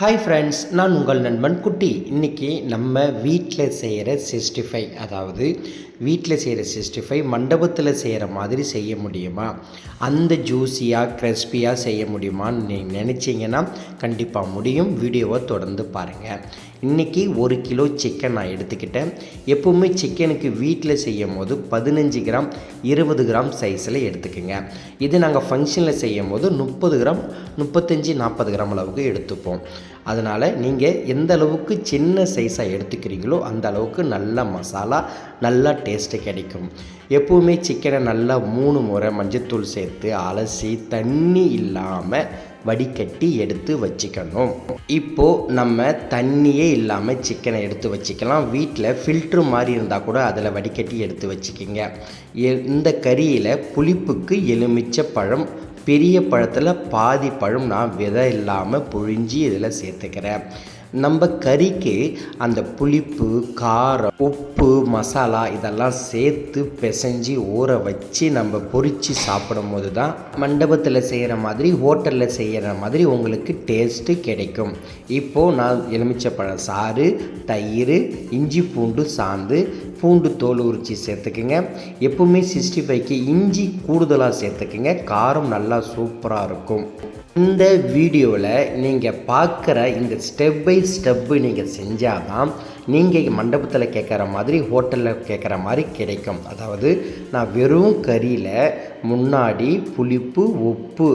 Hi friends நான் உங்கள் நண்பன் குட்டி. இன்றைக்கி நம்ம வீட்டில் செய்கிற சிக்ஸ்டி ஃபைவ் அதாவது வீட்டில் செய்கிற சிக்ஸ்டி ஃபைவ் மண்டபத்தில் செய்கிற மாதிரி செய்ய முடியுமா? அந்த ஜூஸியாக க்ரெஸ்பியாக செய்ய முடியுமான்னு நீங்கள் நினச்சிங்கன்னா கண்டிப்பாக முடியும். வீடியோவை தொடர்ந்து பாருங்கள் இன்றைக்கி ஒரு கிலோ சிக்கன் நான் எடுத்துக்கிட்டேன். எப்போவுமே சிக்கனுக்கு வீட்டில் செய்யும் போது பதினஞ்சு கிராம் இருபது கிராம் சைஸில் எடுத்துக்கோங்க. இது நாங்கள் ஃபங்க்ஷனில் செய்யும் போது முப்பது கிராம் முப்பத்தஞ்சு நாற்பது கிராம் அளவுக்கு எடுத்துப்போம். அதனால் நீங்கள் எந்த அளவுக்கு சின்ன சைஸாக எடுத்துக்கிறீங்களோ அந்த அளவுக்கு நல்ல மசாலா நல்லா டேஸ்ட்டு கிடைக்கும். எப்போவுமே சிக்கனை நல்லா மூணு முறை மஞ்சத்தூள் சேர்த்து அலசி தண்ணி இல்லாமல் வடிகட்டி எடுத்து வச்சுக்கணும். இப்போது நம்ம தண்ணியே இல்லாமல் சிக்கனை எடுத்து வச்சுக்கலாம். வீட்டில் ஃபில்ட்ரு மாதிரி இருந்தால் கூட அதில் வடிகட்டி எடுத்து வச்சுக்கிங்க. எ- இந்த கறியில் புளிப்புக்கு எலுமிச்சை பழம் பெரிய பழத்தில் பாதி பழம் நான் விதை இல்லாமல் புழிஞ்சி இதில் சேர்த்துக்கிறேன். நம்ம கறிக்கு அந்த புளிப்பு காரம் உப்பு மசாலா இதெல்லாம் சேர்த்து பிசைஞ்சு ஊற வச்சு நம்ம பொரித்து சாப்பிடும் போது தான் மண்டபத்தில் செய்கிற மாதிரி ஹோட்டலில் செய்கிற மாதிரி உங்களுக்கு டேஸ்ட்டு கிடைக்கும். இப்போது நான் எலுமிச்சப்பழம் சாறு தயிர் இஞ்சி பூண்டு சாந்து பூண்டு தோல் உரிச்சி சேர்த்துக்குங்க. எப்பவுமே சிக்ஸ்டி ஃபைவ்க்கு இஞ்சி கூடுதலாக சேர்த்துக்குங்க. காரம் நல்லா சூப்பராக இருக்கும். இந்த வீடியோவில் நீங்கள் பார்க்குற இந்த ஸ்டெப் பை ஸ்டெப்பு நீங்கள் செஞ்சால் தான் நீங்கள் மண்டபத்தில் கேட்குற மாதிரி ஹோட்டலில் கேட்குற மாதிரி கிடைக்கும். அதாவது நான் வெறும் கறியில் முன்னாடி புளிப்பு உப்பு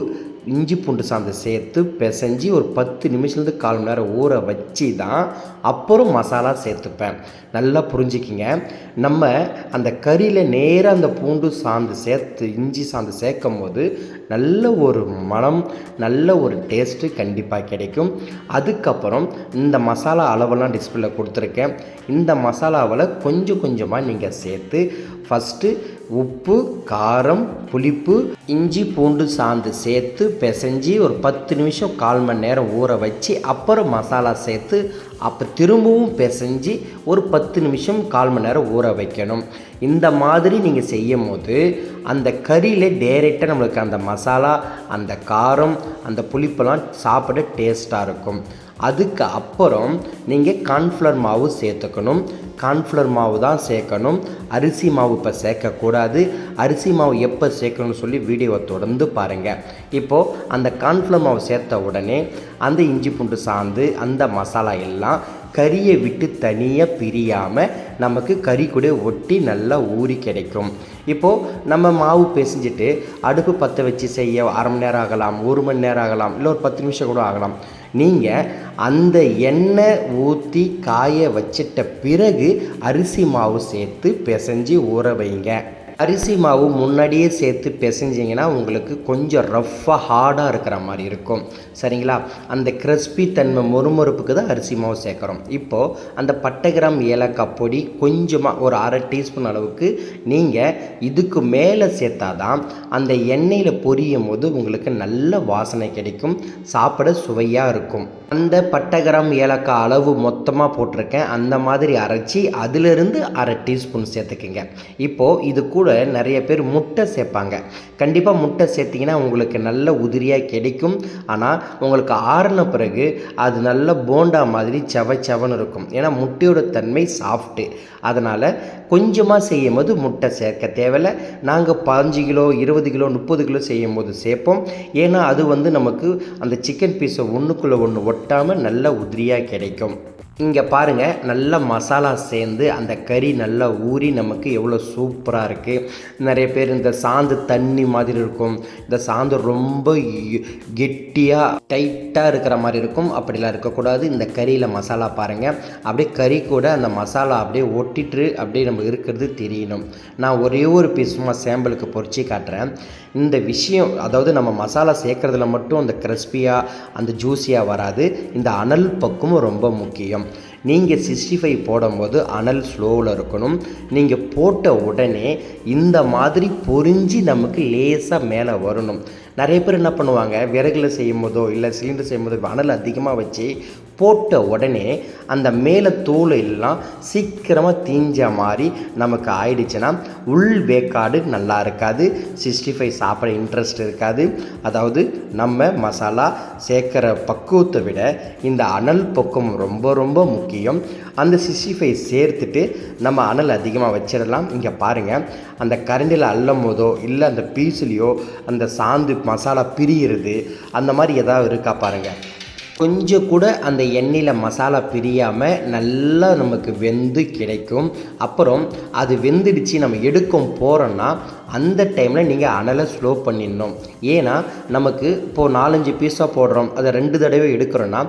இஞ்சி பூண்டு சாந்து சேர்த்து பிசைஞ்சு ஒரு பத்து நிமிஷத்துலேருந்து கால் மணி நேரம் ஊற வச்சு தான் அப்புறம் மசாலா சேர்த்துப்பேன். நல்லா புரிஞ்சுக்கிங்க. நம்ம அந்த கறியில் நேராக அந்த பூண்டு சாந்து சேர்த்து இஞ்சி சாந்து சேர்க்கும் போது நல்ல ஒரு மனம் நல்ல ஒரு டேஸ்ட்டு கண்டிப்பாக கிடைக்கும். அதுக்கப்புறம் இந்த மசாலா அளவெல்லாம் டிஸ்பிளே கொடுத்துருக்கேன். இந்த மசாலாவில் கொஞ்சம் கொஞ்சமாக நீங்கள் சேர்த்து ஃபஸ்ட்டு உப்பு காரம் புளிப்பு இஞ்சி பூண்டு சாந்து சேர்த்து பிசைஞ்சி ஒரு பத்து நிமிஷம் கால் மணி நேரம் ஊற வச்சு அப்புறம் மசாலா சேர்த்து அப்போ திரும்பவும் பிசைஞ்சி ஒரு பத்து நிமிஷம் கால் மணி நேரம் ஊற வைக்கணும். இந்த மாதிரி நீங்கள் செய்யும் போது அந்த கறியில் டேரெக்டாக நம்மளுக்கு அந்த மசாலா அந்த காரம் அந்த புளிப்பெல்லாம் சாப்பிட டேஸ்ட்டாக இருக்கும். அதுக்கு அப்புறம் நீங்கள் கார்ன்ஃப்ளவர் மாவு சேர்த்துக்கணும். கான்ஃப்ளவர் மாவு தான் சேர்க்கணும். அரிசி மாவு இப்போ சேர்க்கக்கூடாது. அரிசி மாவு எப்போ சேர்க்கணும்னு சொல்லி வீடியோவை தொடர்ந்து பாருங்கள் இப்போது அந்த கான்ஃப்ளவர் மாவு சேர்த்த உடனே அந்த இஞ்சி பூண்டு சாந்து அந்த மசாலா எல்லாம் கறியை விட்டு தனியாக பிரியாமல் நமக்கு கறி கூட ஒட்டி நல்லா ஊறி கிடைக்கும். இப்போது நம்ம மாவு பிசைஞ்சிட்டு அடுப்பு பற்ற வச்சு செய்ய அரை மணி நேரம் ஆகலாம் ஒரு மணி நேரம் ஆகலாம் இல்லை ஒரு பத்து நிமிஷம் கூட ஆகலாம். நீங்கள் அந்த எண்ணெய் ஊற்றி காய வச்சிட்ட பிறகு அரிசி மாவு சேர்த்து பிசைஞ்சு ஊற வைங்க. அரிசி மாவு முன்னாடியே சேர்த்து பிசைஞ்சிங்கன்னா உங்களுக்கு கொஞ்சம் ரஃப்பாக ஹார்டாக இருக்கிற மாதிரி இருக்கும். சரிங்களா? அந்த கிறிஸ்பி தன்மை மொறுமொறுப்புக்கு தான் அரிசி மாவு சேர்க்குறோம். இப்போது அந்த பட்டை கிராம் ஏலக்காய் பொடி கொஞ்சமாக ஒரு அரை டீஸ்பூன் அளவுக்கு நீங்கள் இதுக்கு மேலே சேர்த்தாதான் அந்த எண்ணெயில் பொரியும் போது உங்களுக்கு நல்ல வாசனை கிடைக்கும். சாப்பிட சுவையாக இருக்கும். அந்த பட்டை கிராம் ஏலக்காய் அளவு மொத்தமாக போட்டிருக்கேன். அந்த மாதிரி அரைச்சி அதிலிருந்து அரை டீஸ்பூன் சேர்த்துக்குங்க. இப்போது இது கூட கூட நிறைய பேர் முட்டை சேர்ப்பாங்க. கண்டிப்பாக முட்டை சேர்த்திங்கன்னா உங்களுக்கு நல்ல உதிரியாக கிடைக்கும். ஆனால் உங்களுக்கு ஆறின பிறகு அது நல்ல போண்டா மாதிரி செவ செவன்னு இருக்கும். ஏன்னா முட்டையோட தன்மை சாஃப்ட்டு அதனால் கொஞ்சமாக செய்யும் போது முட்டை சேர்க்க தேவையில்ல. நாங்கள் பதினஞ்சு கிலோ இருபது கிலோ முப்பது கிலோ செய்யும் போது சேர்ப்போம். ஏன்னா அது வந்து நமக்கு அந்த சிக்கன் பீஸை ஒன்றுக்குள்ளே ஒன்று ஒட்டாமல் நல்ல உதிரியாக கிடைக்கும். இங்கே பாருங்கள் நல்ல மசாலா சேர்ந்து அந்த கறி நல்லா ஊறி நமக்கு எவ்வளோ சூப்பராக இருக்குது நிறைய பேர் இந்த சாந்து தண்ணி மாதிரி இருக்கும். இந்த சாந்து ரொம்ப கெட்டியாக டைட்டாக இருக்கிற மாதிரி இருக்கும். அப்படிலாம் இருக்கக்கூடாது. இந்த கறியில் மசாலா பாருங்கள் அப்படியே கறி கூட அந்த மசாலா அப்படியே ஒட்டிட்டு அப்படியே நம்ம இருக்கிறது தெரியணும். நான் ஒரே ஒரு பீஸ் சும்மா சேம்பிளுக்கு பொறிச்சு காட்டுறேன். இந்த விஷயம் அதாவது நம்ம மசாலா சேர்க்குறதுல மட்டும் அந்த கிறிஸ்பியாக அந்த ஜூஸியாக வராது. இந்த அனல் பக்கமும் ரொம்ப முக்கியம். நீங்கள் சிக்ஸ்டி ஃபைவ் போடும்போது அனல் ஸ்லோவில் இருக்கணும். நீங்கள் போட்ட உடனே இந்த மாதிரி பொரிஞ்சு நமக்கு லேசாக மேலே வரணும். நிறைய பேர் என்ன பண்ணுவாங்க? விறகுல செய்யும் போதோ இல்லை சிலிண்டர் செய்யும் போதோ அனல் அதிகமாக வச்சு போட்ட உடனே அந்த மேலே தோல் எல்லாம் சீக்கிரமாக தீஞ்ச மாதிரி நமக்கு ஆயிடுச்சுன்னா உள் வேக்காடு நல்லா இருக்காது. சிக்ஸ்டி ஃபைவ் சாப்பிட இன்ட்ரெஸ்ட் இருக்காது. அதாவது நம்ம மசாலா சேர்க்குற பக்குவத்தை விட இந்த அனல் பக்குவம் ரொம்ப ரொம்ப முக்கியம். அந்த சிக்ஸ்டி ஃபைவ் சேர்த்துட்டு நம்ம அனல் அதிகமாக வச்சிடலாம். இங்கே பாருங்கள் அந்த கரண்டில் அள்ளும் போதோ இல்லை அந்த பீஸ்லேயோ அந்த சாந்து மசாலா பிரியிறது அந்த மாதிரி ஏதாவது இருக்கா பாருங்கள் கொஞ்சம் கூட அந்த எண்ணெயில் மசாலா பிரியாமல் நல்லா நமக்கு வெந்து கிடைக்கும். அப்புறம் அது வெந்துடுச்சு நம்ம எடுக்கும் போகிறோன்னா அந்த டைமில் நீங்கள் அனலை ஸ்லோ பண்ணிடணும். ஏன்னா நமக்கு இப்போது நாலஞ்சு பீஸாக போடுறோம். அதை ரெண்டு தடவை எடுக்கிறோன்னா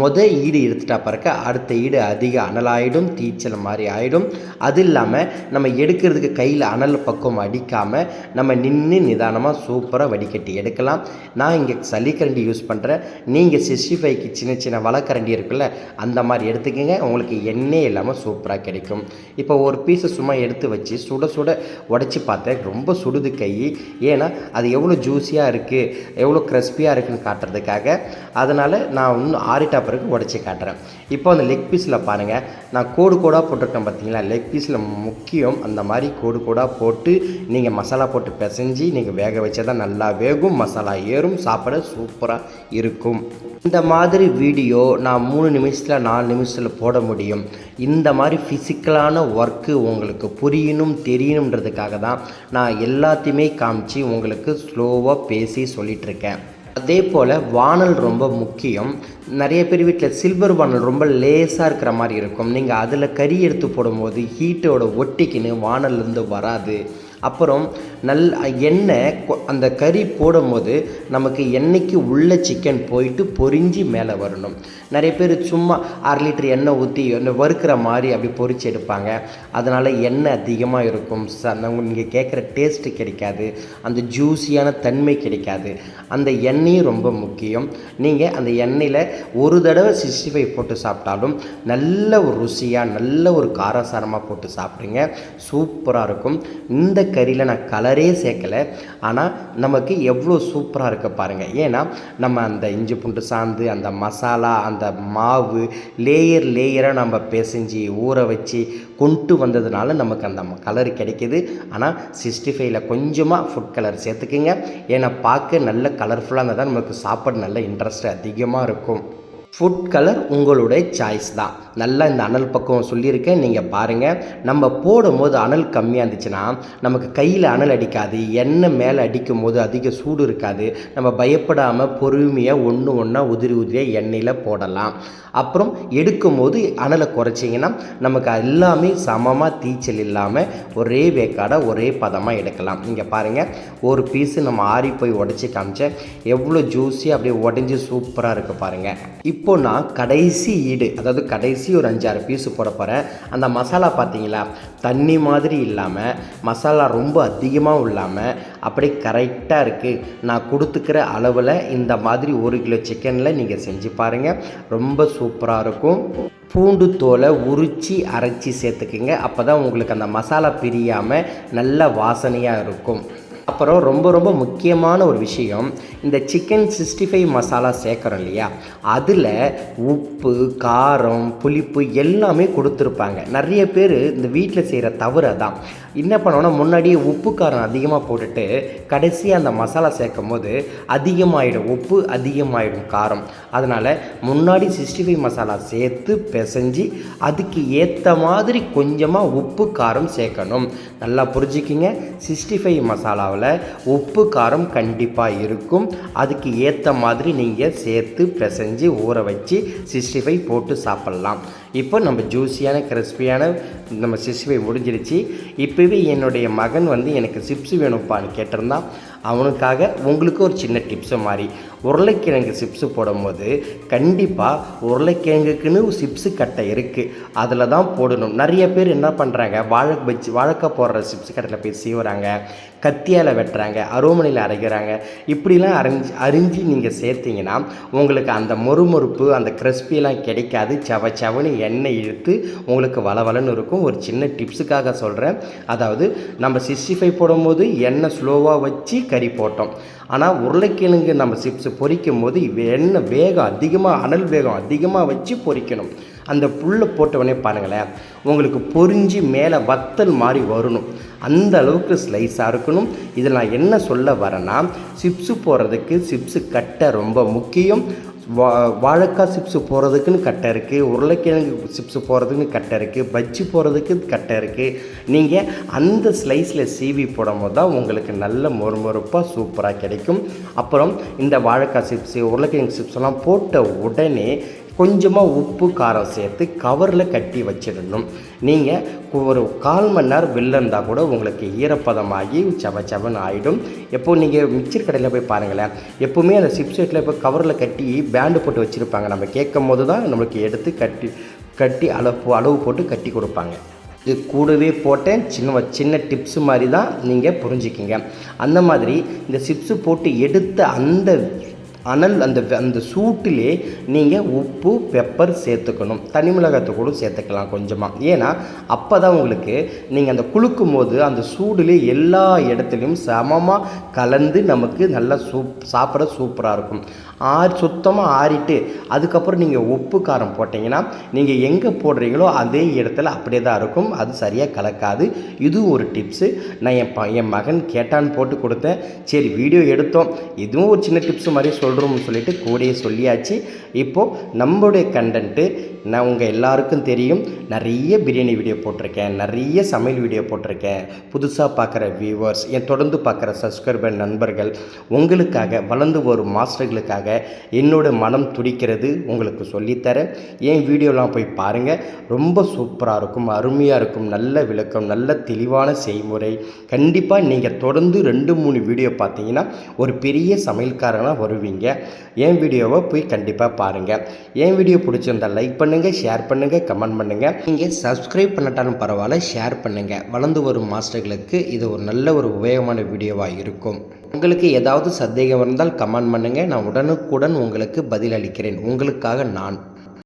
மொதல் ஈடு எடுத்துட்டா பிறக்க அடுத்த ஈடு அதிக அனலாயிடும் தீச்சல் மாதிரி ஆகிடும் அது இல்லாமல் நம்ம எடுக்கிறதுக்கு கையில் அனல் பக்கம் அடிக்காமல் நம்ம நின்று நிதானமாக சூப்பராக வடிகட்டி எடுக்கலாம். நான் இங்கே சளிக்கரண்டி யூஸ் பண்ணுறேன் நீங்கள் சிக்ஸ்டி ஃபைவ்க்கு சின்ன சின்ன வளக்கரண்டி இருக்குல்ல அந்த மாதிரி எடுத்துக்கோங்க. உங்களுக்கு எண்ணெய் இல்லாமல் சூப்பராக கிடைக்கும். இப்போ ஒரு பீஸை சும்மா எடுத்து வச்சு சுட சுட உடச்சி பார்த்தேன். ரொம்ப சுடுது கை. ஏன்னா அது எவ்வளோ ஜூஸியாக இருக்குது எவ்வளோ கிறிஸ்பியாக இருக்குன்னு காட்டுறதுக்காக. அதனால் நான் இன்னும் ஆறிட்டா பிறகு உடச்சி காட்டுறேன். இப்போ அந்த லெக் பீஸில் பாருங்கள் நான் கோடு கோடாக போட்டிருக்கேன் பார்த்தீங்களா? லெக் பீஸில் முக்கியம் அந்த மாதிரி கோடு கோடாக போட்டு நீங்கள் மசாலா போட்டு பிசைஞ்சு நீங்கள் வேக வச்சா தான் நல்லா வேகும். மசாலா ஏறும். சாப்பிட சூப்பராக இருக்கும். இந்த மாதிரி வீடியோ நான் மூணு நிமிஷத்தில் நாலு நிமிஷத்தில் போட முடியும். இந்த மாதிரி ஃபிசிக்கலான ஒர்க்கு உங்களுக்கு புரியணும் தெரியணுன்றதுக்காக தான் நான் எல்லாத்தையுமே காமிச்சு உங்களுக்கு ஸ்லோவாக பேசி சொல்லிகிட்ருக்கேன் அதே போல் வானல் ரொம்ப முக்கியம். நிறைய பேர் வீட்டில் சில்வர் வானல் ரொம்ப லேசாக இருக்கிற மாதிரி இருக்கும். நீங்கள் அதில் கறி எடுத்து போடும்போது ஹீட்டோட ஒட்டிக்கின்னு வானல்லேருந்து வராது. அப்புறம் நல் எண்ணெய் கொ- அந்த கறி போடும்போது நமக்கு எண்ணெய்க்கு உள்ள சிக்கன் போயிட்டு பொரிஞ்சு மேலே வரணும். நிறைய பேர் சும்மா அரை லிட்டர் எண்ணெய் ஊற்றி எண்ணெய் வறுக்கிற மாதிரி அப்படி பொரிச்சு எடுப்பாங்க. அதனால் எண்ணெய் அதிகமாக இருக்கும். ச நீங்கள் கேட்குற டேஸ்ட்டு கிடைக்காது. அந்த ஜூஸியான தன்மை கிடைக்காது. அந்த எண்ணெயும் ரொம்ப முக்கியம். நீங்கள் அந்த எண்ணெயில் ஒரு தடவை சிக்ஸ்டி ஃபைவ் போட்டு சாப்பிட்டாலும் நல்ல ஒரு ருசியாக நல்ல ஒரு காரசாரமாக போட்டு சாப்பிட்றீங்க சூப்பராக இருக்கும். இந்த கறியில் நான் கலரே சேர்க்கலை. ஆனால் நமக்கு எவ்வளோ சூப்பராக இருக்க பாருங்கள் ஏன்னா நம்ம அந்த இஞ்சி பூண்டு சாந்து அந்த மசாலா அந்த மாவு லேயர் லேயராக நம்ம பிசைஞ்சு ஊற வச்சு கொண்டு வந்ததுனால நமக்கு அந்த கலர் கிடைக்கிது. ஆனால் சிக்ஸ்டி ஃபைவ்ல கொஞ்சமாக ஃபுட் கலர் சேர்த்துக்குங்க. ஏன்னா பார்க்க நல்ல கலர்ஃபுல்லாக இருந்தால் தான் நமக்கு சாப்பாடு நல்ல இன்ட்ரெஸ்ட் அதிகமாக இருக்கும். ஃபுட் கலர் உங்களுடைய சாய்ஸ் தான். நல்லா இந்த அனல் பக்கம் சொல்லியிருக்கேன் நீங்கள் பாருங்கள் நம்ம போடும்போது அனல் கம்மியாக இருந்துச்சுன்னா நமக்கு கையில் அனல் அடிக்காது எண்ணெய் மேலே அடிக்கும் போது அதிக சூடு இருக்காது. நம்ம பயப்படாமல் பொறுமையாக ஒன்று ஒன்றா உதிரி உதிரியாக எண்ணெயில் போடலாம். அப்புறம் எடுக்கும் போது அனலை குறைச்சிங்கன்னா நமக்கு எல்லாமே சமமாக தீச்சல் இல்லாமல் ஒரே வேக்காடாக ஒரே பதமாக எடுக்கலாம். நீங்கள் பாருங்கள் ஒரு பீஸு நம்ம ஆறி போய் உடச்சி காமிச்சேன். எவ்வளோ ஜூஸி அப்படியே உடஞ்சி சூப்பராக இருக்குது பாருங்கள் இப்போ நான் கடைசி ஈடு அதாவது கடைசி ஒரு அஞ்சாறு பீஸு போட போகிறேன் அந்த மசாலா பார்த்தீங்களா? தண்ணி மாதிரி இல்லாமல் மசாலா ரொம்ப அதிகமாகவும் இல்லாமல் அப்படியே கரெக்டாக இருக்குது நான் கொடுத்துக்கிற அளவில் இந்த மாதிரி ஒரு கிலோ சிக்கனில் நீங்கள் செஞ்சு பாருங்கள் ரொம்ப சூப்பராக இருக்கும். பூண்டு தோலை உரித்து அரைச்சி சேர்த்துக்குங்க. அப்போ தான் உங்களுக்கு அந்த மசாலா பிரியாமல் நல்ல வாசனையாக இருக்கும். அப்புறம் ரொம்ப ரொம்ப முக்கியமான ஒரு விஷயம் இந்த சிக்கன் சிக்ஸ்டி ஃபைவ் மசாலா சேர்க்குறோம் இல்லையா? அதில் உப்பு காரம் புளிப்பு எல்லாமே கொடுத்துருப்பாங்க. நிறைய பேர் இந்த வீட்டில் செய்கிற தவறு தான் என்ன பண்ணோன்னா முன்னாடியே உப்பு காரம் அதிகமாக போட்டுட்டு கடைசியாக அந்த மசாலா சேர்க்கும் போது அதிகமாகிடும் உப்பு அதிகமாகிடும் காரம். அதனால் முன்னாடி சிக்ஸ்டி ஃபைவ் மசாலா சேர்த்து பிசைஞ்சு அதுக்கு ஏற்ற மாதிரி கொஞ்சமாக உப்பு காரம் சேர்க்கணும். நல்லா புரிஞ்சுக்கிங்க. சிக்ஸ்டி ஃபைவ் மசாலாவில் உப்பு காரம் கண்டிப்பாக இருக்கும். அதுக்கு ஏற்ற மாதிரி நீங்கள் சேர்த்து பிசைஞ்சு ஊற வச்சு சிக்ஸ்டி ஃபைவ் போட்டு சாப்பிட்லாம். இப்போ நம்ம ஜூஸியான கிறிஸ்பியான நம்ம சிக்ஸ்டி ஃபைவ் முடிஞ்சிருச்சு. இப்போவே என்னுடைய மகன் வந்து எனக்கு சிப்ஸ் வேணும்ப்பான்னு கேட்டிருந்தான் அவனுக்காக உங்களுக்கு ஒரு சின்ன டிப்ஸு மாதிரி. உருளைக்கிழங்கு சிப்ஸு போடும்போது கண்டிப்பாக உருளைக்கிழங்குக்குன்னு சிப்ஸு கட்டை இருக்குது அதில் தான் போடணும். நிறைய பேர் என்ன பண்ணுறாங்க வாழை வச்சு வாழைக்காய் போடுற சிப்ஸு கட்டையில் போய் சீவுறாங்க கத்தியால் வெட்டுறாங்க அரோமனையில் அரைக்கிறாங்க. இப்படிலாம் அரைஞ்சி அரிஞ்சு நீங்கள் சேர்த்தீங்கன்னா உங்களுக்கு அந்த மொறுமொறுப்பு அந்த கிறிஸ்பியெல்லாம் கிடைக்காது. சவ செவனு எண்ணெய் இழுத்து உங்களுக்கு வளவலன்னு இருக்கும். ஒரு சின்ன டிப்ஸுக்காக சொல்கிறேன் அதாவது நம்ம சிக்ஸ்டி ஃபைவ் போடும்போது எண்ணெய் ஸ்லோவாக வச்சு கறி போட்டோம். ஆனால் உருளைக்கிழங்கு நம்ம சிப்ஸ் பொரிக்கும் போது எண்ணெய் வேகம் அதிகமாக அனல் வேகம் அதிகமாக வச்சு பொரிக்கணும். அந்த புல்லை போட்டவொடனே பாருங்களேன் உங்களுக்கு பொரிஞ்சு மேலே வத்தல் மாதிரி வரணும். அந்த அளவுக்கு ஸ்லைஸாக இருக்கணும். இதில் நான் என்ன சொல்ல வரேன்னா சிப்ஸு போடுறதுக்கு சிப்ஸு கட்டை ரொம்ப முக்கியம். வா வாழைக்காய் சிப்ஸு போகிறதுக்குன்னு கட்டை இருக்குது உருளைக்கிழங்கு சிப்ஸு போகிறதுக்குன்னு கட்டை இருக்குது பஜ்ஜி போகிறதுக்கு கட்டை இருக்குது நீங்கள் அந்த ஸ்லைஸில் சீவி போடும்போது தான் உங்களுக்கு நல்ல மொறுமொறுப்பாக சூப்பராக கிடைக்கும். அப்புறம் இந்த வாழைக்காய் சிப்ஸு உருளைக்கிழங்கு சிப்ஸ் எல்லாம் போட்ட உடனே கொஞ்சமாக உப்பு காரம் சேர்த்து கவரில் கட்டி வச்சிடணும். நீங்கள் ஒரு கால் மணி நேரம் வெளில இருந்தால் கூட உங்களுக்கு ஈரப்பதமாகி செவ செவன் ஆகிடும் எப்போ நீங்கள் மிக்சர் கடையில் போய் பாருங்களேன். எப்போவுமே அந்த சிப்ஸ் செட்டில் இப்போ கவரில் கட்டி பேண்டு போட்டு வச்சுருப்பாங்க. நம்ம கேட்கும் போது தான் நம்மளுக்கு எடுத்து கட்டி கட்டி அளவு அளவு போட்டு கட்டி கொடுப்பாங்க. இது கூடவே போட்டேன். சின்ன சின்ன டிப்ஸு மாதிரி தான் நீங்கள் புரிஞ்சுக்கிங்க. அந்த மாதிரி இந்த சிப்ஸு போட்டு எடுத்த அந்த அனல் அந்த அந்த சூட்டிலே நீங்கள் உப்பு பெப்பர் சேர்த்துக்கணும். தனி மிளகாத்தை கூட சேர்த்துக்கலாம் கொஞ்சமாக ஏன்னா அப்போ தான் உங்களுக்கு நீங்கள் அந்த குளுக்கும் போது அந்த சூடுலே எல்லா இடத்துலையும் சமமாக கலந்து நமக்கு நல்லா சூப் சாப்பிட சூப்பராக இருக்கும். ஆறி சுத்தமாக ஆறிட்டு அதுக்கப்புறம் நீங்கள் உப்பு காரம் போட்டிங்கன்னா நீங்கள் எங்கே போடுறீங்களோ அதே இடத்துல அப்படியே தான் இருக்கும். அது சரியாக கலக்காது. இதுவும் ஒரு டிப்ஸு. நான் என் ப என் மகன் கேட்டான்னு போட்டு கொடுத்தேன். சரி வீடியோ எடுத்தோம். இதுவும் ஒரு சின்ன டிப்ஸ் மாதிரி சொல்கிறோம்னு சொல்லிட்டு கூடயே சொல்லியாச்சு. இப்போது நம்மளுடைய கண்டென்ட்டு நான் உங்கள் எல்லாருக்கும் தெரியும். நிறைய பிரியாணி வீடியோ போட்டிருக்கேன். நிறைய சமையல் வீடியோ போட்டிருக்கேன். புதுசாக பார்க்குற வியூவர்ஸ் என் தொடர்ந்து பார்க்குற சப்ஸ்கிரைபர் நண்பர்கள் உங்களுக்காக வளர்ந்து வரும் மாஸ்டர்களுக்காக என்னோட மனம் துடிக்கிறது உங்களுக்கு சொல்லித்தரேன். என் வீடியோலாம் போய் பாருங்கள் ரொம்ப சூப்பராக இருக்கும். அருமையாக இருக்கும். நல்ல விளக்கம் நல்ல தெளிவான செய்முறை. கண்டிப்பாக நீங்கள் தொடர்ந்து ரெண்டு மூணு வீடியோ பார்த்தீங்கன்னா ஒரு பெரிய சமையல்காரனாக வருவீங்க. என் வீடியோவை போய் கண்டிப்பாக பாருங்கள் என் வீடியோ பிடிச்சிருந்தால் லைக் பண்ணுங்கள் ஷேர் பண்ணுங்கள் கமெண்ட் பண்ணுங்கள் நீங்கள் சப்ஸ்கிரைப் பண்ணட்டாலும் பரவாயில்ல ஷேர் பண்ணுங்கள் வளர்ந்து வரும் மாஸ்டர்களுக்கு இது ஒரு நல்ல ஒரு உபயோகமான வீடியோவாக இருக்கும். உங்களுக்கு ஏதாவது சந்தேகம் இருந்தால் கமெண்ட் பண்ணுங்கள் நான் உடனுக்குடன் உங்களுக்கு பதில் அளிக்கிறேன் உங்களுக்காக நான்